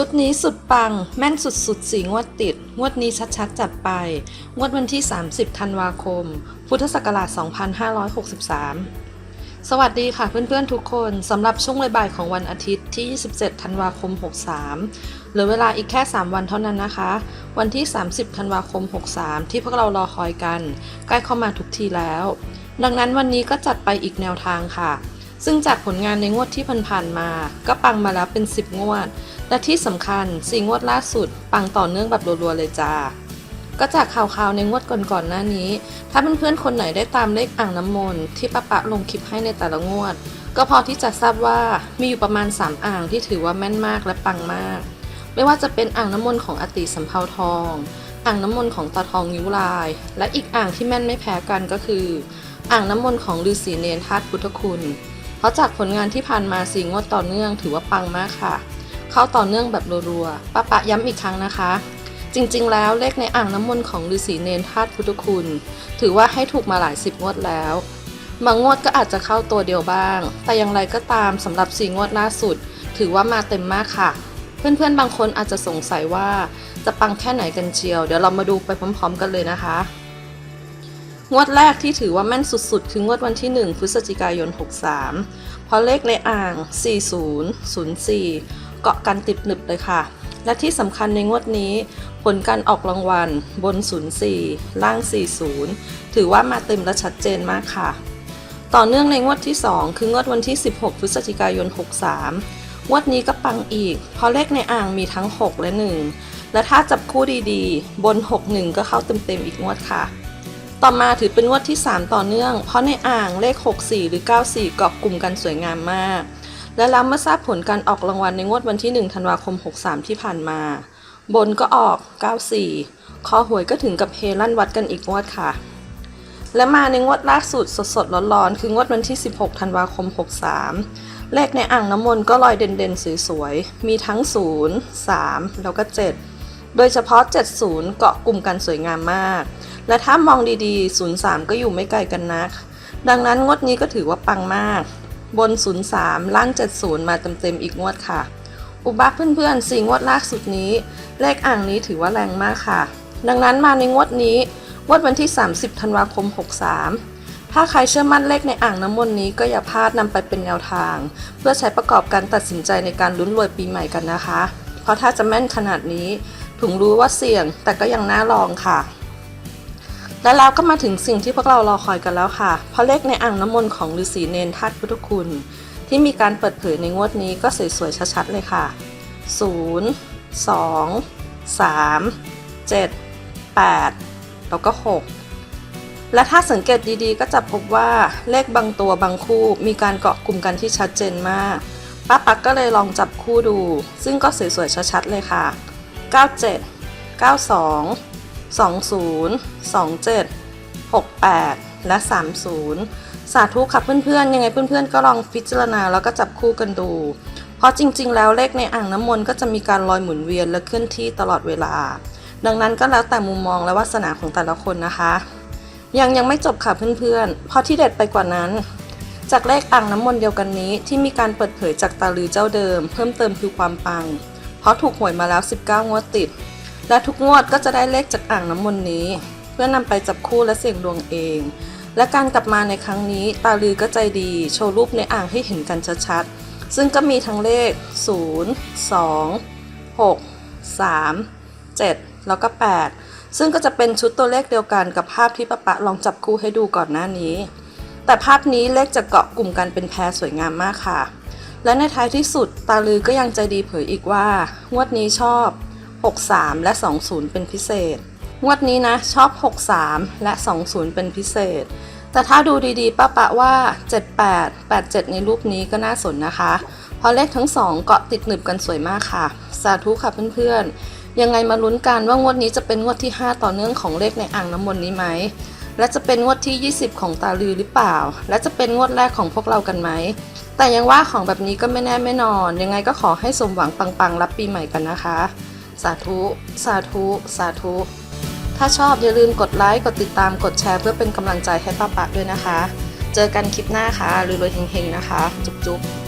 ชุดนี้สุดปัง แม่นสุดๆสีงวดติด งวดนี้ชัดๆ จัดไป งวดวันที่ 30 ธันวาคม พุทธศักราช 2563 สวัสดีค่ะเพื่อนๆทุกคนสำหรับช่วงบ่ายของวันอาทิตย์ที่ 27 ธันวาคม 63 เหลือเวลาอีกแค่ 3 วันเท่านั้นนะคะ วันที่ 30 ธันวาคม 63 ที่พวกเรารอคอยกัน ใกล้เข้ามาทุกทีแล้ว ดังนั้นวันนี้ก็จัดไปอีกแนวทางค่ะซึ่งจากผลงานในงวดที่ผ่านๆมา ก็ปังมาแล้วเป็น 10 งวด และที่สำคัญสีงวดล่าสุด ปังต่อเนื่องแบบรัวๆเลยจ้า ก็จากข่าวๆในงวดก่อนๆหน้านี้ ถ้าเพื่อนๆคนไหนได้ตามเลขอ่างน้ำมนต์ที่ป้าปะลงคลิปให้ในแต่ละงวด ก็พอที่จะทราบว่ามีอยู่ประมาณ 3 อ่างที่ถือว่าแม่นมากและปังมาก ไม่ว่าจะเป็นอ่างน้ำมนต์ของอติสำเภาทอง อ่างน้ำมนต์ของตาทองนิ้วลาย และอีกอ่างที่แม่นไม่แพ้กันก็คือ อ่างน้ำมนต์ของฤาษีเนรธาตุพุทธคุณ เพราะจากผลงานที่ผ่านมาสีงวดต่อเนื่องถือว่าปังมากค่ะ เข้าต่อเนื่องแบบรัวๆป้าปะย้ำอีกครั้งนะคะ จริงๆ แล้วเลขในอ่างน้ำมนต์ของฤาษีเนรธาตุพุทธคุณ ถือว่าให้ถูกมาหลายสิบงวดแล้วบางงวดก็อาจจะเข้าตัวเดียวบ้าง แต่อย่างไรก็ตามสำหรับสี่งวดล่าสุด ถือว่ามาเต็มมากค่ะ เพื่อนๆ บางคนอาจจะสงสัยว่าจะปังแค่ไหนกันเชียว เดี๋ยวเรามาดูไปพร้อม ๆ กันเลยนะคะ งวดแรกที่ถือว่าแม่นสุดๆ คืองวดวันที่ 1 พฤศจิกายน 63 เพราะเลขในอ่าง 4004 เกาะกันติดหนึบเลยค่ะ และที่สำคัญในงวดนี้ ผลการออกรางวัลบน 04 ล่าง 40 ถือว่ามาเต็มและชัดเจนมากค่ะ ต่อเนื่องในงวดที่ 2 คืองวดวันที่ 16 พฤศจิกายน 63 งวดนี้ก็ปังอีก เพราะเลขในอ่างมีทั้ง 6 และ 1 และถ้าจับคู่ดีๆ บน 61 ก็เข้าเต็มๆอีกงวดค่ะต่อมาถือเป็นงวดที่ 3 ต่อเนื่อง เพราะในอ่างเลข 64 หรือ 94 เกาะกลุ่มกันสวยงามมาก และแล้วเมื่อทราบผลการออกรางวัลในงวดวันที่ 1 ธันวาคม 63 ที่ผ่านมา บนก็ออก 94 คอหวยก็ถึงกับเฮลั่นวัดกันอีกงวดค่ะ และมาในงวดล่าสุดสดๆร้อนๆ คืองวดวันที่ 16 ธันวาคม 63 เลขในอ่างน้ำมนต์ก็ลอยเด่นๆ สวยๆ มีทั้ง 0 3 แล้วก็ 7 โดยเฉพาะ 70 เกาะกลุ่มกันสวยงามมาก และถ้ามองดีๆ 03 ก็อยู่ไม่ไกลกันนักดังนั้นงวดนี้ก็ถือว่าปังมาก บน 03 ล่าง 70 มาเต็มๆอีกงวดค่ะ อุบักเพื่อนๆสี่งวดล่าสุดนี้ เลขอ่างนี้ถือว่าแรงมากค่ะ ดังนั้นมาในงวดนี้งวดวันที่ 30 ธันวาคม 63 ถ้าใครเชื่อมั่นเลขในอ่างน้ำมนต์นี้ก็อย่าพลาดนำไปเป็นแนวทาง เพื่อใช้ประกอบการตัดสินใจในการลุ้นรวยปีใหม่กันนะคะ เพราะถ้าจะแม่นขนาดนี้ถึงรู้ว่าเสี่ยงแต่ก็ยังน่าลองค่ะ และแล้วก็มาถึงสิ่งที่พวกเรารอคอยกันแล้วค่ะ เพราะเลขในอ่างน้ำมนต์ของฤาษีเนนธาตุพุทธคุณ ที่มีการเปิดเผยในงวดนี้ก็สวยๆชัดๆเลยค่ะ 0 2 3 7 8 แล้วก็ 6 และถ้าสังเกตดีๆ ก็จะพบว่าเลขบางตัวบางคู่มีการเกาะกลุ่มกันที่ชัดเจนมาก ป้าปักก็เลยลองจับคู่ดู ซึ่งก็สวยๆชัดๆเลยค่ะ 97 92 20 27 68 และ 30 สาธุค่ะเพื่อนๆ ยังไงเพื่อนๆ ก็ลองพิจารณาแล้วก็จับคู่กันดู เพราะจริงๆ แล้วเลขในอ่างน้ำมนต์ก็จะมีการลอยหมุนเวียนและเคลื่อนที่ตลอดเวลา ดังนั้นก็แล้วแต่มุมมองและวาสนาของแต่ละคนนะคะ ยังยังไม่จบค่ะเพื่อนๆ เพราะที่เด็ดไปกว่านั้นจากเลขอ่างน้ำมนต์เดียวกันนี้ที่มีการเปิดเผยจากตาลือเจ้าเดิม เพิ่มเติมคือความปัง เพราะถูกหวยมาแล้ว 19 งวดติด และทุกงวดก็จะได้เลขจากอ่างน้ำมนต์นี้ เพื่อนำไปจับคู่และเสี่ยงดวงเอง และการกลับมาในครั้งนี้ตาลือก็ใจดี โชว์รูปในอ่างให้เห็นกันชัดๆ ซึ่งก็มีทั้งเลข 0 2 6 3 7 แล้วก็ 8 ซึ่งก็จะเป็นชุดตัวเลขเดียวกันกับภาพที่ป้าปะลองจับคู่ให้ดูก่อนหน้านี้ แต่ภาพนี้เลขจะเกาะกลุ่มกันเป็นแพรสวยงามมากค่ะ และในท้ายที่สุดตาลือก็ยังใจดีเผยอีกว่า งวดนี้ชอบ 63 และ 20 เป็นพิเศษ งวดนี้นะ ชอบ 63 และ 20 เป็นพิเศษ แต่ถ้าดูดีๆ ป้าปะว่า 78 87 ในรูปนี้ก็น่าสนนะคะ เพราะเลขทั้งสองเกาะติดหนึบกันสวยมากค่ะ สาธุค่ะเพื่อนๆ ยังไงมาลุ้นกันว่างวดนี้จะเป็นงวดที่ 5 ต่อเนื่องของเลขในอ่างน้ำมนต์นี้ไหมและจะเป็นงวดที่ 20 ของตาลือหรือเปล่า และจะเป็นงวดแรกของพวกเรากันไหม แต่ยังว่าของแบบนี้ก็ไม่แน่ไม่นอน ยังไงก็ขอให้สมหวังปังๆ รับปีใหม่กันนะคะ สาธุ สาธุ สาธุ ถ้าชอบอย่าลืมกดไลค์ กดติดตาม กดแชร์เพื่อเป็นกำลังใจให้ป้าปะด้วยนะคะ เจอกันคลิปหน้าค่ะรวยๆเฮงๆนะคะ จุ๊บๆ